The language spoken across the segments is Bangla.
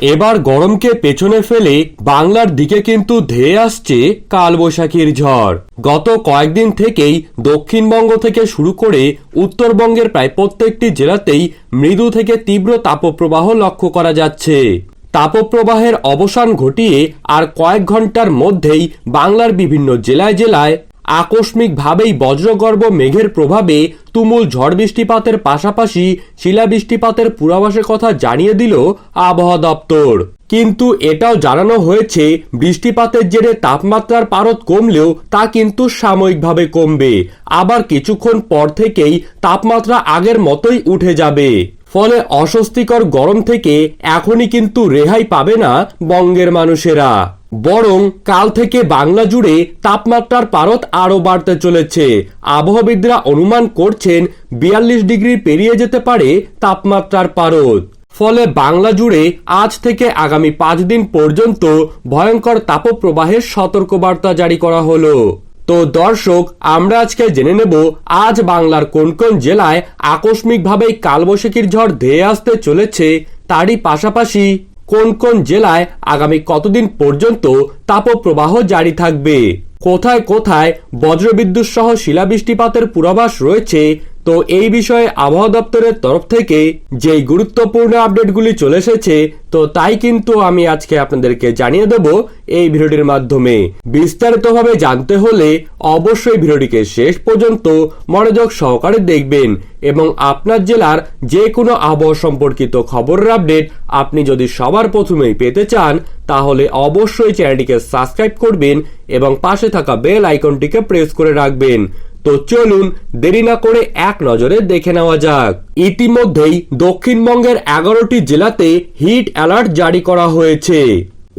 এবার গরমকে পেছনে ফেলে বাংলার দিকে কিন্তু ধেয়ে আসছে কালবৈশাখীর ঝড়। গত কয়েকদিন থেকেই দক্ষিণবঙ্গ থেকে শুরু করে উত্তরবঙ্গের প্রায় প্রত্যেকটি জেলাতেই মৃদু থেকে তীব্র তাপপ্রবাহ লক্ষ্য করা যাচ্ছে। তাপপ্রবাহের অবসান ঘটিয়ে আর কয়েক ঘণ্টার মধ্যেই বাংলার বিভিন্ন জেলায় জেলায় আকস্মিকভাবেই বজ্রগর্ভ মেঘের প্রভাবে তুমুল ঝড় বৃষ্টিপাতের পাশাপাশি শিলাবৃষ্টিপাতের পূর্বাভাসের কথা জানিয়ে দিল আবহাওয়া দপ্তর। কিন্তু এটাও জানানো হয়েছে, বৃষ্টিপাতের জেরে তাপমাত্রার পারদ কমলেও তা কিন্তু সাময়িকভাবে কমবে। আবার কিছুক্ষণ পর থেকেই তাপমাত্রা আগের মতোই উঠে যাবে। ফলে অস্বস্তিকর গরম থেকে এখনই কিন্তু রেহাই পাবে না বঙ্গের মানুষেরা। বরং কাল থেকে বাংলা জুড়ে তাপমাত্রার পারদ আরও বাড়তে চলেছে। আবহাওয়াবিদরা অনুমান করছেন বিয়াল্লিশ ডিগ্রি পেরিয়ে যেতে পারে তাপমাত্রার পারদ। ফলে বাংলা জুড়ে আজ থেকে আগামী পাঁচ দিন পর্যন্ত ভয়ঙ্কর তাপপ্রবাহের সতর্কবার্তা জারি করা হলো। তো দর্শক, আমরা আজকে জেনে নেব, আজ বাংলার কোন কোন জেলায় আকস্মিকভাবেই কালবৈশাখীর ঝড় ধেয়ে আসতে চলেছে, তারই পাশাপাশি কোন কোন জেলায় আগামী কতদিন পর্যন্ত তাপপ্রবাহ জারি থাকবে? কোথায় কোথায় বজ্রবিদ্যুৎ সহ শিলাবৃষ্টিপাতের পূর্বাভাস রয়েছে? তো এই বিষয়ে আবহাওয়া দপ্তরের তরফ থেকে যেই গুরুত্বপূর্ণ আপডেটগুলি চলে এসেছে, তো তাই কিন্তু আমি আজকে আপনাদেরকে জানিয়ে দেব এই ভিডিওটির মাধ্যমে। বিস্তারিতভাবে জানতে হলে অবশ্যই ভিডিওটিকে শেষ পর্যন্ত মনোযোগ সহকারে দেখবেন এবং আপনার জেলার যে কোনো আবহাওয়া সম্পর্কিত খবরের আপডেট আপনি যদি সবার প্রথমেই পেতে চান, তাহলে অবশ্যই চ্যানেলটিকে সাবস্ক্রাইব করবেন এবং পাশে থাকা বেল আইকনটিকে প্রেস করে রাখবেন। তো চলুন দেরি না করে এক নজরে দেখে নেওয়া যাক। ইতিমধ্যেই দক্ষিণবঙ্গের এগারোটি জেলাতে হিট অ্যালার্ট জারি করা হয়েছে।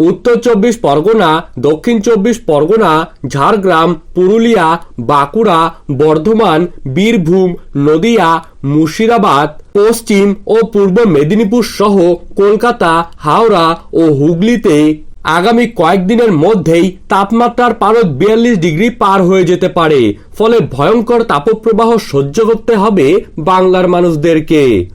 উত্তর চব্বিশ পরগনা, দক্ষিণ চব্বিশ পরগনা, ঝাড়গ্রাম, পুরুলিয়া, বাঁকুড়া, বর্ধমান, বীরভূম, নদিয়া, মুর্শিদাবাদ, পশ্চিম ও পূর্ব মেদিনীপুর সহ কলকাতা, হাওড়া ও হুগলিতে আগামী কয়েকদিনের মধ্যেই তাপমাত্রার পারদ বিয়াল্লিশ ডিগ্রি পার হয়ে যেতে পারে। ফলে ভয়ঙ্কর তাপপ্রবাহ সহ্য করতে হবে বাংলার মানুষদেরকে।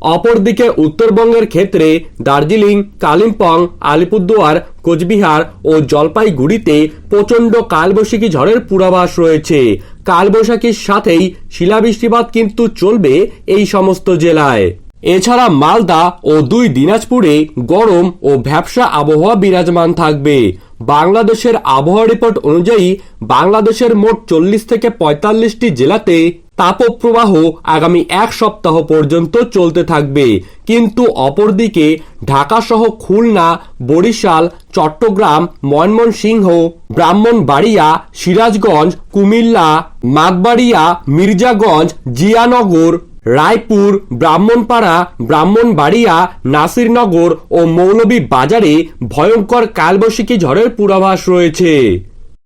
অপরদিকে উত্তরবঙ্গের ক্ষেত্রে দার্জিলিং, কালিম্পং, আলিপুরদুয়ার, কোচবিহার ও জলপাইগুড়িতে প্রচণ্ড কালবৈশাখী ঝড়ের পূর্বাভাস রয়েছে। কালবৈশাখীর সাথেই শিলাবৃষ্টিপাত কিন্তু চলবে এই সমস্ত জেলায়। এছাড়া মালদা ও দুই দিনাজপুরে গরম ও ভ্যাবসা আবহাওয়া বিরাজমান থাকবে। বাংলাদেশের আবহাওয়া রিপোর্ট অনুযায়ী বাংলাদেশের মোট চল্লিশ থেকে পঁয়তাল্লিশটি জেলাতে তাপপ্রবাহ আগামী এক সপ্তাহ পর্যন্ত চলতে থাকবে। কিন্তু অপরদিকে ঢাকাসহ খুলনা, বরিশাল, চট্টগ্রাম, ময়মনসিংহ, ব্রাহ্মণবাড়িয়া, সিরাজগঞ্জ, কুমিল্লা মাগবাড়িয়া মির্জাগঞ্জ, জিয়ানগর রায়পুর ব্রাহ্মণপাড়া ব্রাহ্মণবাড়িয়া নাসিরনগর ও মৌলভী বাজারে ভয়ঙ্কর কালবৈশাখী ঝড়ের পূর্বাভাস রয়েছে।